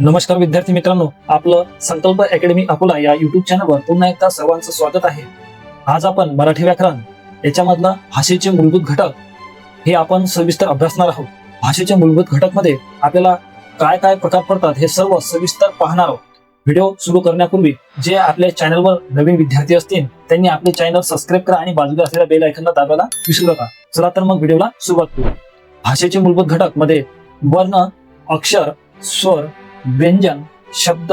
नमस्कार विद्यार्थी मित्रांनो आपलं संकल्प अकॅडमी अकोला या युट्यूब चॅनलवर पुन्हा एकदा सर्वांचं स्वागत आहे. आज आपण मराठी व्याकरण याच्यामधला भाषेचे मूलभूत घटक हे आपण सविस्तर अभ्यासणार आहोत. भाषेच्या मूलभूत घटकमध्ये आपल्याला काय काय प्रकार पडतात हे सर्व सविस्तर पाहणार आहोत. व्हिडिओ सुरू करण्यापूर्वी जे आपल्या चॅनलवर नवीन विद्यार्थी असतील त्यांनी आपले चॅनल सबस्क्राईब करा आणि बाजूला असलेल्या बेल आयकनला दाबायला विसरू नका. चला तर मग व्हिडिओला सुरुवात करू. भाषेचे मूलभूत घटकमध्ये वर्ण अक्षर स्वर व्यंजन शब्द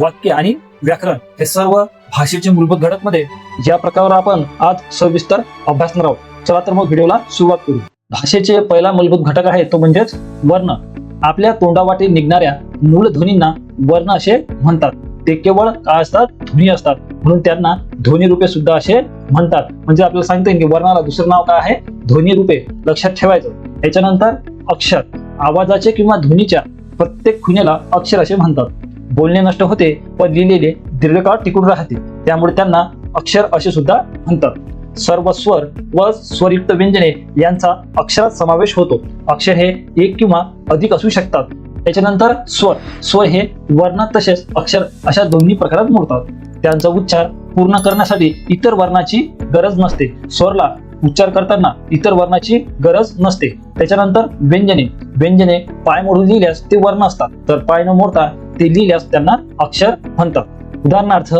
वाक्य आणि व्याकरण हे सर्व भाषेचे मूलभूत घटकमध्ये ज्या प्रकारावर आपण आज सविस्तर अभ्यासणार आहोत. चला तर मग व्हिडिओला सुरुवात करू. भाषेचे पहिला मूलभूत घटक आहे तो म्हणजेच वर्ण. आपल्या तोंडावाटे निघणाऱ्या मूळ ध्वनींना वर्ण असे म्हणतात. ते केवळ काय असतात? ध्वनी असतात. म्हणून त्यांना ध्वनी रूपे सुद्धा असे म्हणतात. म्हणजे आपल्याला सांगते की वर्णाला दुसरं नाव काय आहे? ध्वनी रूपे. लक्षात ठेवायचं. याच्यानंतर अक्षर. आवाजाचे किंवा ध्वनीच्या प्रत्येक खुण्याला अक्षर असे म्हणतात. बोलणे नष्ट होते पण लिहिलेले दीर्घकाळ टिकून राहते. त्यामुळे त्यांना अक्षर असे सुद्धा म्हणतात. सर्व स्वर व स्वरयुक्त व्यंजने यांचा अक्षरात समावेश होतो. अक्षर हे एक किंवा अधिक असू शकतात. त्याच्यानंतर स्वर. स्वर हे वर्ण तसेच अक्षर अशा दोन्ही प्रकारात मोडतात. त्यांचा उच्चार पूर्ण करण्यासाठी इतर वर्णाची गरज नसते. स्वरला उच्चार करताना इतर वर्णाची गरज नसते. त्याच्यानंतर व्यंजने. व्यंजने पाय मोडून लिहिल्यास ते वर्ण असतात. तर पाय न मोडता ते लिहिल्यास त्यांना अक्षर म्हणतात. उदाहरणार्थ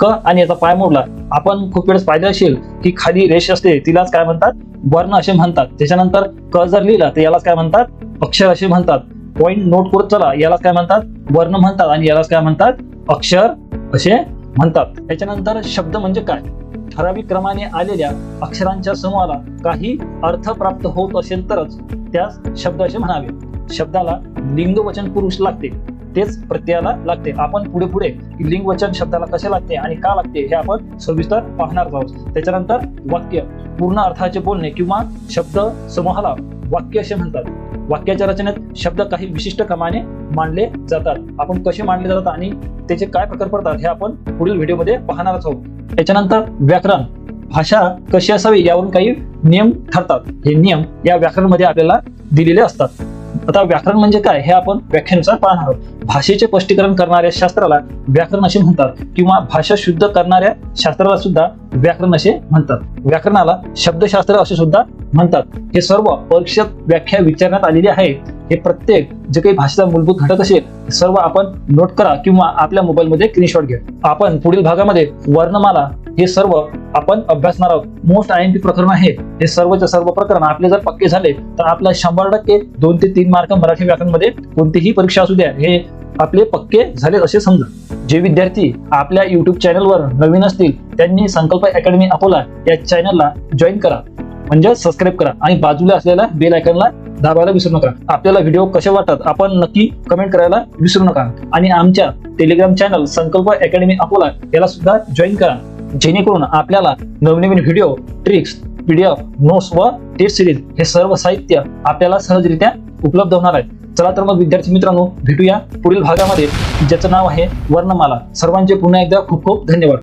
क आणि याचा पाय मोडला. आपण खूप वेळेस पाहिलं असेल की खाली रेष असते तिलाच काय म्हणतात? वर्ण असे म्हणतात. त्याच्यानंतर क जर लिहिला तर यालाच काय म्हणतात? अक्षर असे म्हणतात. पॉइंट नोट करत चला यालाच काय म्हणतात? वर्ण म्हणतात आणि यालाच काय म्हणतात? अक्षर असे म्हणतात. त्याच्यानंतर शब्द म्हणजे काय? ठराविक क्रमाने आलेल्या अक्षरांच्या समूहाला काही अर्थ प्राप्त होत असेल तरच त्यास शब्द असे म्हणावे. शब्दाला लिंगवचन पुरुष लागते. तेच प्रत्ययाला लागते. आपण पुढे पुढे लिंगवचन शब्दाला कसे लागते आणि का लागते हे आपण सविस्तर पाहणार आहोत. त्याच्यानंतर वाक्य. पूर्ण अर्थाचे बोलणे किंवा शब्द समूहाला वाक्य असे म्हणतात. वाक्याच्या रचनेत शब्द काही विशिष्ट क्रमाने मांडले जातात. आपण कसे मांडले जातात आणि त्याचे काय प्रकार पडतात हे आपण पुढील व्हिडिओमध्ये पाहणारच आहोत. त्याच्यानंतर व्याकरण. भाषा कशी असावी यावरून काही नियम ठरतात. हे नियम या व्याकरणमध्ये आपल्याला दिलेले असतात. आता व्याकरण म्हणजे काय हे आपण व्याख्यानुसार पाहणार आहोत. भाषेचे स्पष्टीकरण करणाऱ्या शास्त्राला व्याकरण असे म्हणतात किंवा भाषा शुद्ध करणाऱ्या शास्त्राला सुद्धा व्याकरण असे म्हणतात. व्याकरणाला शब्दशास्त्र असे सुद्धा म्हणतात. हे सर्व परीक्षेत व्याख्या विचारण्यात आलेली आहे हे प्रत्येक जे काही भाषेचा मूलभूत घटक असेल सर्व आपण नोट करा किंवा आपल्या मोबाईलमध्ये स्क्रीनशॉट घ्या. आपण पुढील भागामध्ये वर्णमाला हे सर्व आपण अभ्यासणार आहोत. मोस्ट आय एम पी प्रकरण आहे. हे सर्वच्या सर्व प्रकरण आपले जर पक्के झाले तर आपल्या शंभर टक्के दोन ते तीन मार्क मराठी व्याकरणमध्ये कोणतीही परीक्षा असू द्या. हे आपले पक्के झाले असे समजा. जे विद्यार्थी आपल्या युट्यूब चॅनलवर नवीन असतील त्यांनी संकल्प अकॅडमी अकोला या चॅनलला जॉईन करा. म्हणजे सबस्क्राईब करा. आणि बाजूला असलेल्या बेल आयकनला दाबायला विसरू नका. आपल्याला व्हिडिओ कसे वाटतात आपण नक्की कमेंट करायला विसरू नका. आणि आमच्या Telegram channel Sankalp academy Akola याला सुद्धा जॉईन करा. जेणेकरून आपल्याला नवनवीन व्हिडिओ ट्रिक्स पीडीएफ नोट्स व टेस्ट सिरीज हे सर्व साहित्य आपल्याला सहजरित्या उपलब्ध होणार आहे. चला तर मग विद्यार्थी मित्रांनो भेटूया पुढील भागामध्ये ज्याचं नाव आहे वर्णमाला. सर्वांचे पुन्हा एकदा खूप खूप धन्यवाद.